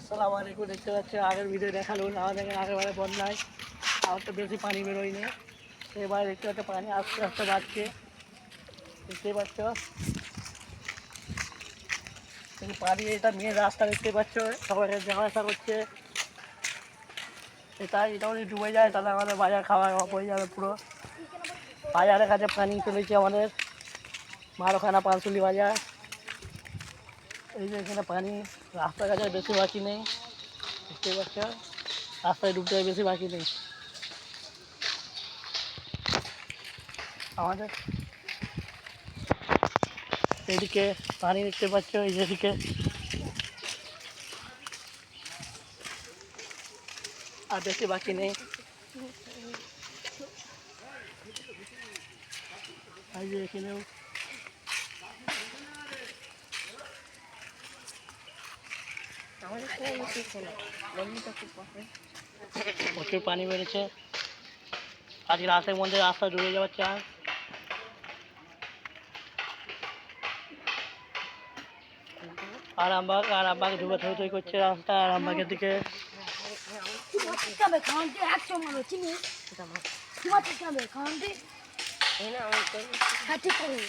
আসসালামু আলাইকুম, দেখতে পাচ্ছি আগের ভিডিও দেখাল আমাদের এখানে আগের বারে বন্যায়। আমার তো বেশি পানি বেরোয়নি। এবার দেখতে পাচ্ছ পানি আস্তে আস্তে বাড়ছে। দেখতে পাচ্ছ? পানি এটা মেন রাস্তা দেখতে পাচ্ছ সবাই যাওয়া আসা করছে এটা এটা যদি ডুবে যায়, তাহলে আমাদের বাজার খাওয়া অফ হয়ে যাবে পুরো। বাজারের কাছে পানি চলেছে আমাদের। মারোখানা পাঁচশুলি বাজার। এই যে এখানে পানি রাস্তার কাছে বেশি বাকি নেই। দেখতে পাচ্ছ? রাস্তায় ডুবতে বেশি বাকি নেই। আমাদের এদিকে পানি দেখতে পাচ্ছ, এই যেদিকে আর বেশি বাকি নেই। এই যে এখানেও প্রচুর পানি বেড়েছে। আজকে রাতের মধ্যে রাস্তা ডুবে যাওয়ার চান্স আরামবাগ আরামবাগ ডুবে থই থই করছে রাস্তা আরামবাগের দিকে। তোমার ঠিক হ্যাঁ। ঠিক করবে